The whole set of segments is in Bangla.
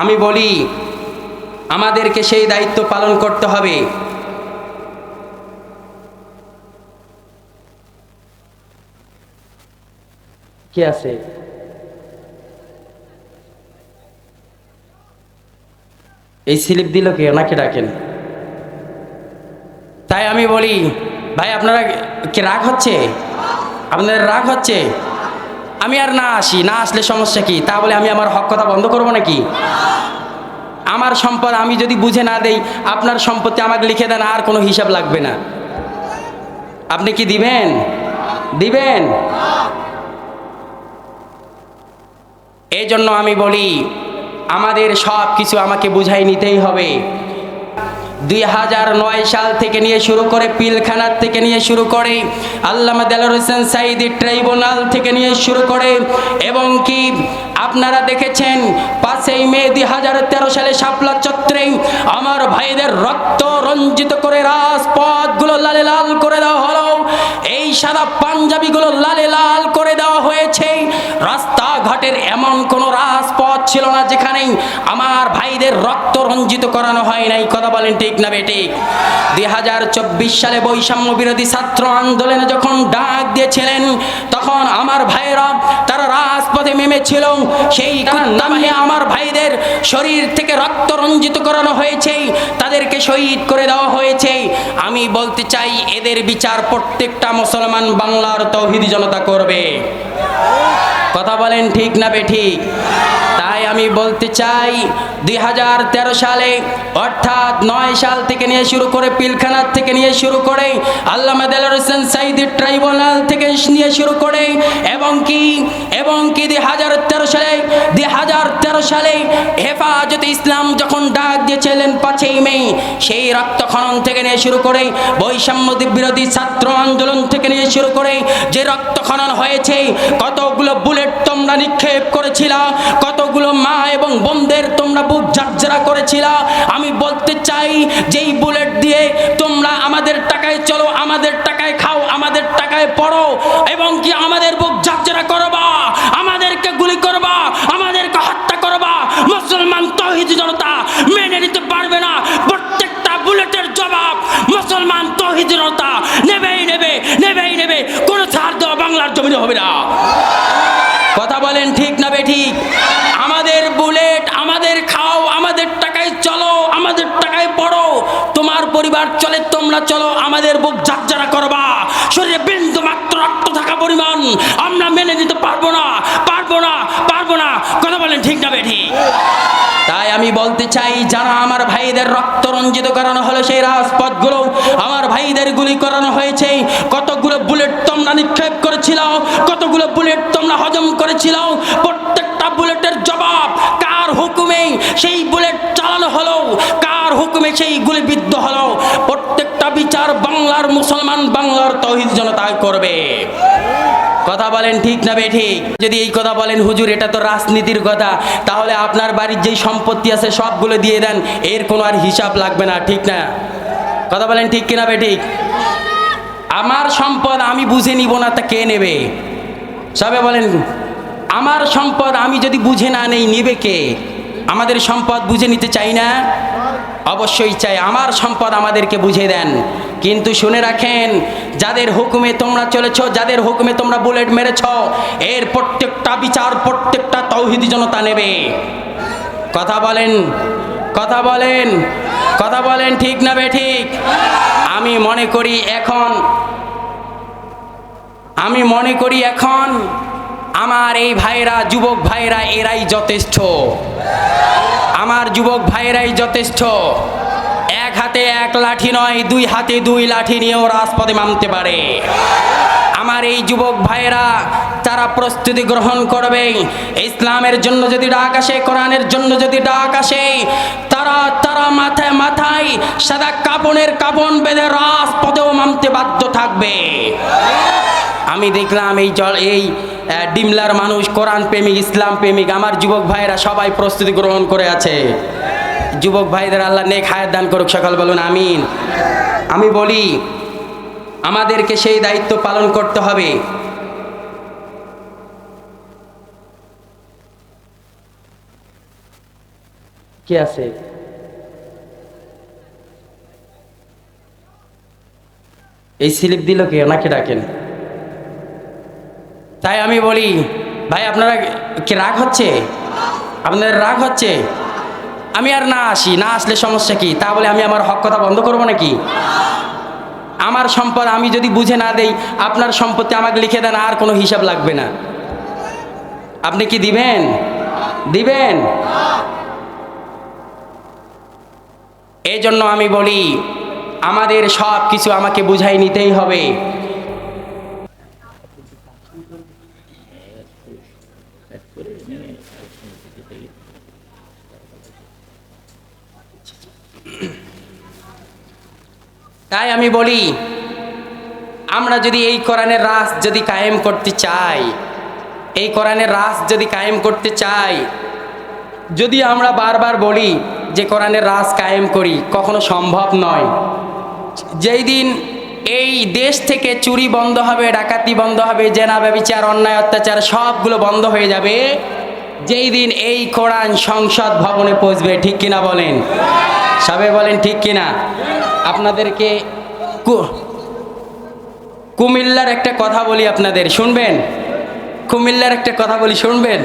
আমি বলি, আমাদেরকে সেই দায়িত্ব পালন করতে হবে। কে আছে? এই স্লিপ দিল কে? ওনাকে ডাকেন তাই আমি বলি, ভাই, আপনারা কি রাগ হচ্ছে? আপনাদের রাগ হচ্ছে? আমি আর না আসি, না আসলে সমস্যা কি? তা বলে আমি আমার হক কথা বন্ধ করব নাকি? আমার সম্পদ আমি যদি বুঝে না দেই, আপনার সম্পত্তি আমাকে লিখে দেন, আর কোনো হিসাব লাগবে না। আপনি কি দিবেন? দিবেন? এই জন্য আমি বলি, আমাদের সব কিছু আমাকে বুঝাই নিতেই হবে। দুই হাজার নয় সাল থেকে নিয়ে শুরু করে পিলখানার থেকে নিয়ে শুরু করে আল্লামা দেলার হোসেন সাইদি ট্রাইব্যুনাল থেকে নিয়ে শুরু করে এবং কি আপনারা দেখেছেন পাঁচই মে দুই হাজার তেরো সালে শাপলা চত্রে আমার ভাইদের রক্ত রঞ্জিত করে রাজপথগুলো লালে লাল করে দেওয়া হলো। এই সাদা পাঞ্জাবিগুলো লালে লাল করে দেওয়া হয়েছে। রাস্তাঘাটের এমন ছিল না যেখানে আমার ভাইদের রক্ত রঞ্জিত করানো হয় নাই। কথা বলেন ঠিক না বেটি দুই হাজার চব্বিশ সালে বৈষম্য বিরোধী ছাত্র আন্দোলনে যখন ডাক দিয়েছিলেন তখন আমার ভাইয়েরা তারা রাজপথে নেমেছিল। সেই নামে আমার ভাইদের শরীর থেকে রক্ত রঞ্জিত করানো হয়েছে তাদেরকে শহীদ করে দেওয়া হয়েছে। আমি বলতে চাই এদের বিচার প্রত্যেকটা মুসলমান বাংলার তৌহিদি জনতা করবে। কথা বলেন ঠিক না বে ঠিক? তাই আমি বলতে চাই, দুই হাজার তেরো সালে, অর্থাৎ নয় সাল থেকে নিয়ে শুরু করে পিলখানার থেকে নিয়ে শুরু করে আল্লামা দেলার হোসেন সাইদি ট্রাইব্যুনাল থেকে নিয়ে শুরু করে, এবং কি এবং কি দুই হাজার তেরো সালে, দুই হাজার তেরো সালে হেফাজতে ইসলাম যখন ডাক দিয়েছিলেন পাঁচই মে, সেই রক্ত খনন থেকে নিয়ে শুরু করে, বৈষম্য বিরোধী ছাত্র আন্দোলন থেকে নিয়ে শুরু করে যে রক্ত খনন হয়েছে, কতগুলো বুলেট তোমরা নিক্ষেপ করেছিল, কতগুলো মা এবং বোনদের তোমরা বুক ঝাঁঝরা করেছিল। আমি বলতে চাই, যেই বুলেট দিয়ে তোমরা আমাদের টাকায় চলো, আমাদের টাকায় খাও, আমাদের টাকায় পড়ো এবং কি আমাদের বুক ঝাঁঝরা করবা, আমাদেরকে গুলি করবা, আমাদেরকে হত্যা করবা, মুসলমান তহিদ জনতা মেনে নিতে পারবে না। প্রত্যেকটা বুলেটের জবাব মুসলমান তহিদ জনতা নেবেই নেবে নেবেই নেবে। কোনো ছাড় দেওয়া বাংলার জমিনে হবে না কথা বলেন ঠিক না বে ঠিক আমাদের বুলেট আমাদের খাও আমাদের টাকায় চলো আমাদের টাকায় পড়ো তোমার পরিবার চলে, তোমরা চলো, আমাদের বুক যাত্রা করবা। শরীরে বিন্দু মাত্র রক্ত থাকা পরিমাণ, আমরা মেনে নিতে পারব না পারব না পারব না। কথা বলেন ঠিক না বে ঠিক তাই আমি বলতে চাই, যারা আমার ভাইদের রক্ত রঞ্জিত করানো হলো সেই রাজপথগুলো, আমার ভাইদের গুলি করানো হয়েছে। কতগুলো বুলেট তোমরা নিক্ষেপ করেছিল কতগুলো বুলেট তোমরা হজম করেছিল প্রত্যেকটা বুলেটের জবাব কার হুকুমে? সেই বুলেট কার হুকুমে সেই গুলিবিদ্ধ হলো। প্রত্যেকটা বিচার বাংলার মুসলমান, বাংলার তহিদ জনতা করবে। কথা বলেন ঠিক না বে ঠিক? যদি এই কথা বলেন, হুজুর, এটা তো রাজনীতির কথা। তাহলে আপনার বাড়ির যেই সম্পত্তি আছে সবগুলো দিয়ে দেন। এর কোনো আর হিসাব লাগবে না, ঠিক না? কথা বলেন ঠিক কিনা বে ঠিক? আমার সম্পদ আমি বুঝে নিব না, তা কে নেবে? সবে বলেন, আমার সম্পদ আমি যদি বুঝে না নেই, নেবে কে? আমাদের সম্পদ বুঝে নিতে চাই না? অবশ্যই চাই, আমার সম্পদ আমাদেরকে বুঝে দেন। কিন্তু শুনে রাখেন, যাদের হুকুমে তোমরা চলেছ, যাদের হুকুমে তোমরা বুলেট মেরেছ, এর প্রত্যেকটা বিচার, প্রত্যেকটা তৌহিদি জনতা নেবে। কথা বলেন কথা বলেন কথা বলেন, ঠিক না বে ঠিক? আমি মনে করি এখন, আমি মনে করি এখন, আমার এই ভাইরা, যুবক ভাইরা, এরাই যথেষ্ট। আমার যুবক ভাইয়েরাই যথেষ্ট। এক হাতে এক লাঠি নয়, দুই হাতে দুই লাঠি নিয়েও রাজপথে মানতে পারে। আমার এই যুবক ভাইয়েরা তারা প্রস্তুতি গ্রহণ করবে, ইসলামের জন্য যদি ডাক আসে, কোরআনের জন্য যদি ডাক আসে, তারা তারা মাথায় মাথায় সাদা কাপনের কাপন বেঁধে রাজপথেও মানতে বাধ্য থাকবে। আমি দেখলাম এই জল এই ডিমলার মানুষ, কোরআন প্রেমিক, ইসলাম প্রেমিক, আমার যুবক ভাইয়েরা সবাই প্রস্তুতি গ্রহণ করে আছে। যুবক ভাইদের আল্লাহ নেক হায়াত দান করুক, সকাল বলুন, আমিন। আমি বলি, আমাদেরকে সেই দায়িত্ব পালন করতে হবে। কি আছে? এই স্লিপ দিল কে? ওনাকে ডাকেন। তাই আমি বলি, ভাই, আপনারা কি রাগ হচ্ছে? আপনাদের রাগ হচ্ছে? আমি আর না আসি, না আসলে সমস্যা কি? তা বলে আমি আমার হক কথা বন্ধ করব নাকি? আমার সম্পদ আমি যদি বুঝে না দেই, আপনার সম্পত্তি আমাকে লিখে দেন, আর কোনো হিসাব লাগবে না। আপনি কি দিবেন? দিবেন? এই জন্য আমি বলি, আমাদের সব কিছু আমাকে বুঝাই নিতেই হবে। তাই আমি বলি, আমরা যদি এই কোরআনের রাস যদি কায়েম করতে চাই, এই কোরআনের রাস যদি কায়েম করতে চাই, যদি আমরা বারবার বলি যে কোরআনের রাস কায়েম করি, কখনো সম্ভব নয়। যেই দিন এই দেশ থেকে চুরি বন্ধ হবে, ডাকাতি বন্ধ হবে, জেনা, ব্যবিচার, অন্যায়, অত্যাচার সবগুলো বন্ধ হয়ে যাবে যেই দিন এই কোরআন সংসদ ভবনে পৌঁছবে, ঠিক কিনা বলেন? সবে বলেন, ঠিক কিনা? আপনাদেরকে কুমিল্লার একটা কথা বলি আপনাদের, শুনবেন? কুমিল্লার একটা কথা বলি, শুনবেন?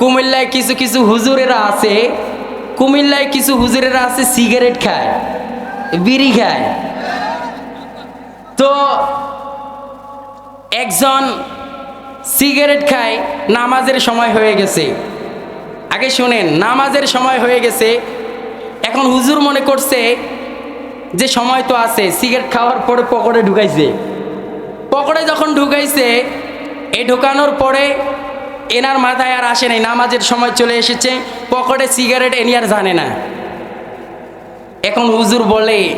কুমিল্লায় কিছু কিছু হুজুরেরা আছে, কুমিল্লায় কিছু হুজুরেরা আছে, সিগারেট খায়, বিড়ি খায়। তো একজন সিগারেট খায় নামাজের সময় হয়ে গেছে। আগে শুনেন, নামাজের সময় হয়ে গেছে। এখন হুজুর মনে করছে যে সময় তো আছে, সিগারেট খাওয়ার পরে পকেটে ঢুকাইছে। পকেটে যখন ঢুকাইছে এই ঢুকানোর পরে এনার মাথায় আর আসে নাই, নামাজের সময় চলে এসেছে, পকেটে সিগারেট এনি আর জানে না। এখন হুজুর বলে,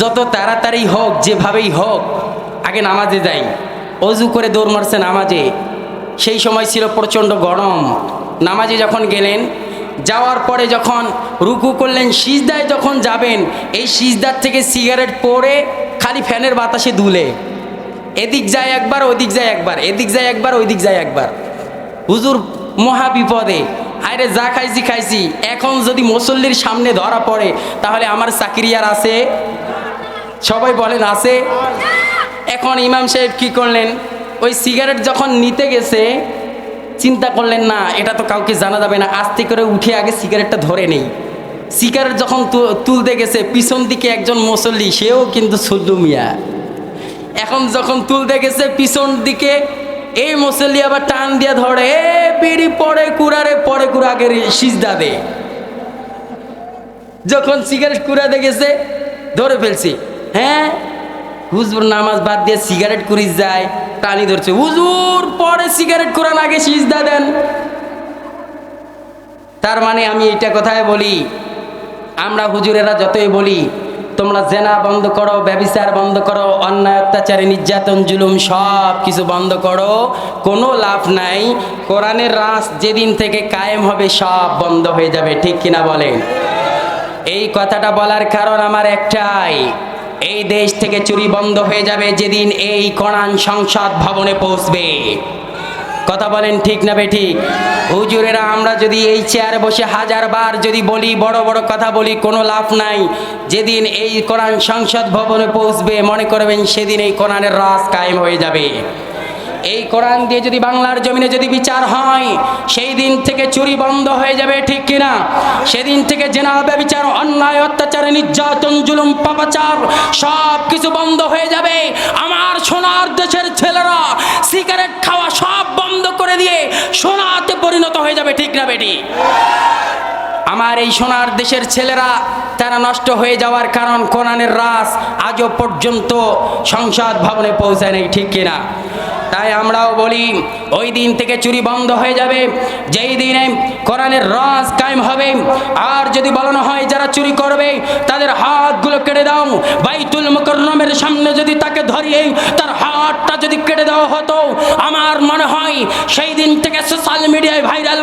যত তাড়াতাড়ি হোক, যেভাবেই হোক, আগে নামাজে যাই। অজু করে দৌড় মারছে নামাজে। সেই সময় ছিল প্রচণ্ড গরম। নামাজে যখন গেলেন, যাওয়ার পরে যখন রুকু করলেন, সিজদায় যখন যাবেন, এই সিজদার থেকে সিগারেট পরে খালি ফ্যানের বাতাসে দুলে। এদিক যায় একবার, ওদিক যায় একবার, এদিক যায় একবার, ওইদিক যায় একবার। হুজুর মহা বিপদে। আরে যা খাইছি খাইছি। এখন যদি মুসল্লির সামনে ধরা পড়ে, তাহলে আমার চাকরি আর আছে? সবাই বলেন, আছে? এখন ইমাম সাহেব কি করলেন? ওই সিগারেট যখন নিতে গেছে, চিন্তা করলেন, না, এটা তো কাউকে জানা যাবে না। আস্তে করে উঠে আগে সিগারেটটা ধরে নেই। সিগারেট যখন তুলতে গেছে, পিছন দিকে একজন মুসল্লি, সেও কিন্তু সুল্লু মিয়া। এখন যখন তুলতে গেছে পিছন দিকে, এই মুসল্লি আবার টান দিয়ে ধরে, এ বিড়ি পরে কুড়ারে পরে কুড়া আগে সিজদা দে। যখন সিগারেট কুড়াতে গেছে, ধরে ফেলছি। হ্যাঁ হুজুর নামাজ বাদ দিয়ে সিগারেট কুড়ি যায়, টানি ধরছে। হুজুর, পরে সিগারেট কুড়ান আগে সিজদা দেন। তার মানে আমি এটা কথায় বলি, আমরা হুজুরেরা যতই বলি, তোমরা জেনা বন্ধ করো, ব্যবিচার বন্ধ করো, অন্যায়, অত্যাচারে, নির্যাতন, জুলুম, সব কিছু বন্ধ করো, কোনো লাভ নাই। কোরআনের রাস যেদিন থেকে কায়েম হবে, সব বন্ধ হয়ে যাবে, ঠিক কিনা বলেন? এই কথাটা বলার কারণ আমার একটাই এই দেশ থেকে চুরি বন্ধ হয়ে যাবে যেদিন এই কোরআন সংসদ ভবনে পৌঁছবে। কথা বলেন ঠিক না বে ঠিক হুজুরেরা, আমরা যদি এই চেয়ারে বসে হাজার বার যদি বলি, বড় বড় কথা বলি, কোনো লাভ নাই। যেদিন এই কোরআন সংসদ ভবনে পৌঁছবে, মনে করবেন সেদিন এই কোরআনের রাস কায়েম হয়ে যাবে। এই কোরআন দিয়ে যদি বাংলার জমিনে যদি বিচার হয়, সেই দিন থেকে চুরি বন্ধ হয়ে যাবে, ঠিক কিনা? সেদিন থেকে জেনা ব্যবচার অন্যায়, অত্যাচার, নির্যাতন, জুলুম, পাপাচার সব কিছু বন্ধ হয়ে যাবে। আমার সোনার দেশের ছেলেরা সিগারেট খাওয়া সব বন্ধ করে দিয়ে সোনাতে পরিণত হয়ে যাবে, ঠিক না বেটি? আমার এই সোনার দেশের ছেলেরা তারা নষ্ট হয়ে যাওয়ার কারণ কোরআনের রাস আজও পর্যন্ত সংসদ ভবনে পৌঁছায় নেই, ঠিক কিনা? তাই আমরাও বলি, ওই দিন থেকে চুরি বন্ধ হয়ে যাবে, যেই দিনে কোরআনের রাস কায়েম হবে, আর যদি বলানো হয় যারা চুরি করবে, তাদের হাতগুলো কেটে দাও। বাইতুল মুকররমের সামনে যদি তাকে ধরিয়ে, তার হাতটা যদি কেটে দেওয়া হতো, আমার মনে হয় সেই দিন থেকে সোশ্যাল মিডিয়ায় ভাইরাল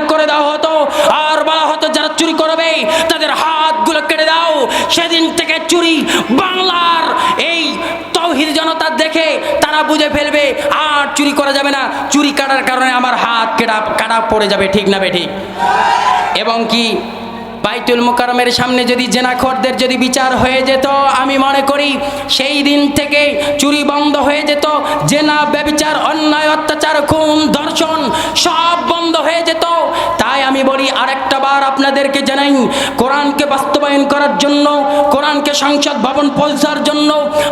সেদিন থেকে চুরি বাংলার এই তৌহিদ জনতা দেখে তারা বুঝে ফেলবে, আর চুরি করা যাবে না। চুরি কাটার কারণে আমার হাত কেটা, কাটা পড়ে যাবে, ঠিক না বেঠিক? এবং কি বাইতুল মুকারমের সামনে যদি জেনাখরদের যদি বিচার হয়ে যেত, আমি মনে করি সেই দিন থেকে চুরি বন্ধ হয়ে যেত, জেনা, ব্যবিচার, অন্যায়, অত্যাচার, খুন, ধর্ষণ সব বন্ধ হয়ে যেত। আরেকটা বার আপনাদেরকে জানাই, কোরআনকে বাস্তবায়ন করার জন্য, কোরআনকে সংসদ ভবন পৌঁছার জন্য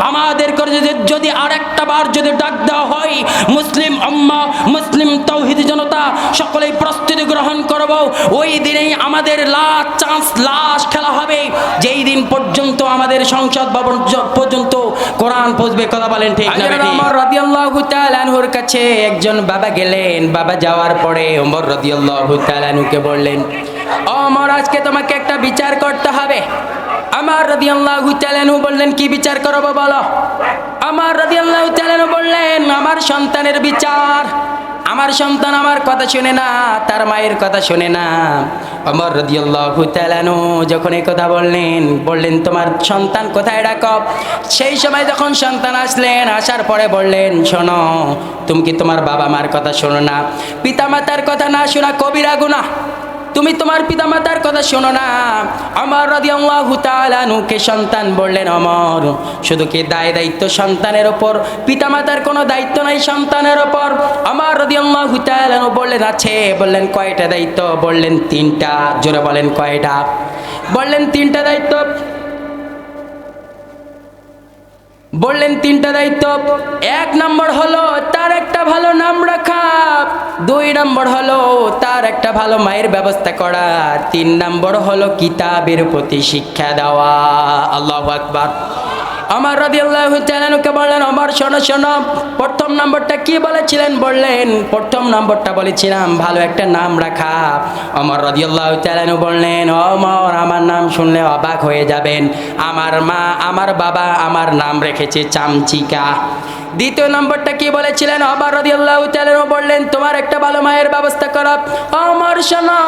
আমাদের করে যদি আরেকটা বার যদি ডাক দেওয়া হয়, মুসলিম আম্মা মুসলিম তৌহিদ জনতা, সকলেই প্রস্তুতি গ্রহণ করব। ওই দিনেই আমাদের লাশ চান্স লাশ খেলা হবে। যেই দিন পর্যন্ত আমাদের সংসদ ভবন পর্যন্ত কোরআন পৌঁছবে কথা বলেন ঠিক না ওমর রাদিয়াল্লাহু তাআলা আনহুর কাছে একজন বাবা গেলেন। বাবা যাওয়ার পরে ওমর রাদিয়াল্লাহু তাআলা আনহুকে বললেন ওমর আজকে তোমাকে একটা বিচার করতে হবে। আমার রাদিয়াল্লাহু তাআলা আনহু বললেন কি বিচার করব বলো? আমার রাদিয়াল্লাহু তাআলা আনহু বললেন আমার সন্তানের বিচার। আমার সন্তান আমার কথা শুনে না, তার মায়ের কথা শুনে না। আমার রদিয়াল্লাহু তাআলানু যখন এই কথা বললেন বললেন, তোমার সন্তান কোথায় ডাকব সেই সময় যখন সন্তান আসলেন, আসার পরে বললেন, শোনো, তুমি কি তোমার বাবা মার কথা শোনো না? পিতা মাতার কথা না শোনা কবিরা গুনাহ। তুমি তোমার পিতামাতার কথা শোনো না। আমার রাদিয়াল্লাহু তাআলানুকে সন্তান বললেন, অমর, শুধু কি দায় দায়িত্ব সন্তানের ওপর? পিতামাতার কোনো দায়িত্ব নাই সন্তানের ওপর? আমার রাদিয়াল্লাহু তাআলানু বললেন, আছে। বললেন, কয়টা দায়িত্ব? বললেন, তিনটা। জোরে বলেন, কয়টা? বললেন, তিনটা দায়িত্ব। বললেন, তিনটা দায়িত্ব। এক নম্বর হলো, তার একটা ভালো নাম রাখা। দুই নম্বর হলো, তার একটা ভালো মায়ের ব্যবস্থা করা। তিন নম্বর হলো, কিতাবের প্রতি শিক্ষা দেওয়া। আল্লাহ আকবার। আমার রাদি আল্লাহ চ্যানেলকে বললেন আমার শোনো শোনো। প্রথম নম্বরটা কি বলেছিলেন? বললেন, প্রথম নম্বরটা বলেছিলাম, ভালো একটা নাম রাখা। আমার রাদি আল্লাহ চ্যানেল বললেন অমর, আমার নাম শুনলে অবাক হয়ে যাবেন। আমার মা, আমার বাবা আমার নাম রেখেছে চামচিকা। দ্বিতীয় নম্বরটা কি বলেছিলেন? আবার রাদিয়াল্লাহু তাআলা বললেন, তোমার একটা ভালো মায়ের ব্যবস্থা করো। আমার শোনো,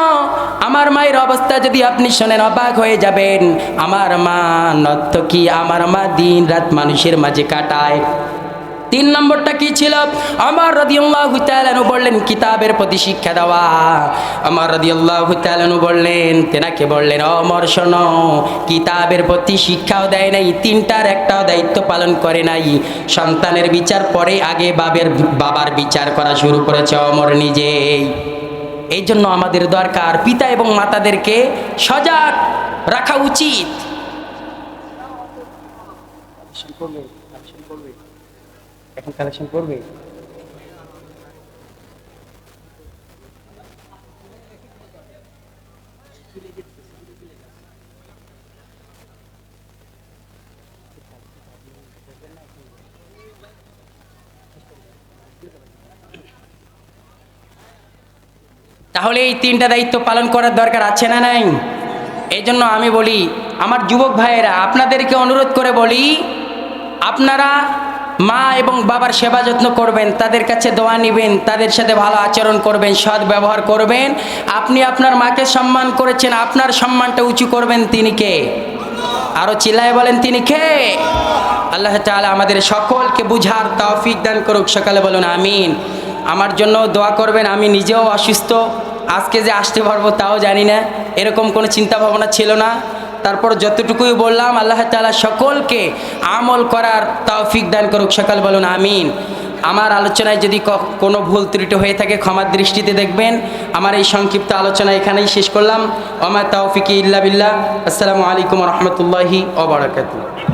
আমার মায়ের অবস্থা যদি আপনি শোনেন, অবাক হয়ে যাবেন। আমার মা নর্তকী আমার মা দিন রাত মানুষের মাঝে কাটায়। তিন নম্বরটা কি ছিল? আমার রাদিয়াল্লাহু তাআলা বললেন, কিতাবের প্রতি শিক্ষা দেওয়া। আমার রাদিয়াল্লাহু তাআলা বললেন, তেনাকে বললেন অমর শোনো, কিতাবের প্রতি শিক্ষাও দেয় নাই, তিনটার একটাও দায়িত্ব পালন করে নাই। সন্তানের বিচার পরে আগে বাবের, বাবার বিচার করা শুরু করেছে অমর নিজেই। এই জন্য আমাদের দরকার পিতা এবং মাতাদেরকে সজাগ রাখা উচিত। এখন কালেকশন করবে? তাহলে এই তিনটা দায়িত্ব পালন করার দরকার আছে না নাই? এই জন্য আমি বলি, আমার যুবক ভাইয়েরা, আপনাদেরকে অনুরোধ করে বলি, আপনারা মা এবং বাবার সেবা যত্ন করবেন, তাদের কাছে দোয়া নেবেন, তাদের সাথে ভালো আচরণ করবেন, সৎ ব্যবহার করবেন। আপনি আপনার মাকে সম্মান করেছেন, আপনার সম্মানটা উঁচু করবেন তিনি কে? আরও চিল্লায় বলেন, তিনি কে? আল্লাহ তাআলা আমাদের সকলকে বুঝার তৌফিক দান করুক, সকালে বলুন, আমিন। আমার জন্য দোয়া করবেন, আমি নিজেও অসুস্থ, আজকে যে আসতে পারব তাও জানি না, এরকম কোনো চিন্তা ভাবনা ছিল না। তারপর যতটুকুই বললাম, আল্লাহ তালা সকলকে আমল করার তৌফিক দান করুক। সকাল বলুন, আমিন। আমার আলোচনায় যদি কোনো ভুল ত্রুটি হয়ে থাকে, ক্ষমার দৃষ্টিতে দেখবেন। আমার এই সংক্ষিপ্ত আলোচনা এখানেই শেষ করলাম। আমার তাওফিকি ইল্লা বিল্লাহ। আসসালামু আলাইকুম রহমতুল্লাহি ওবরাকাতুহ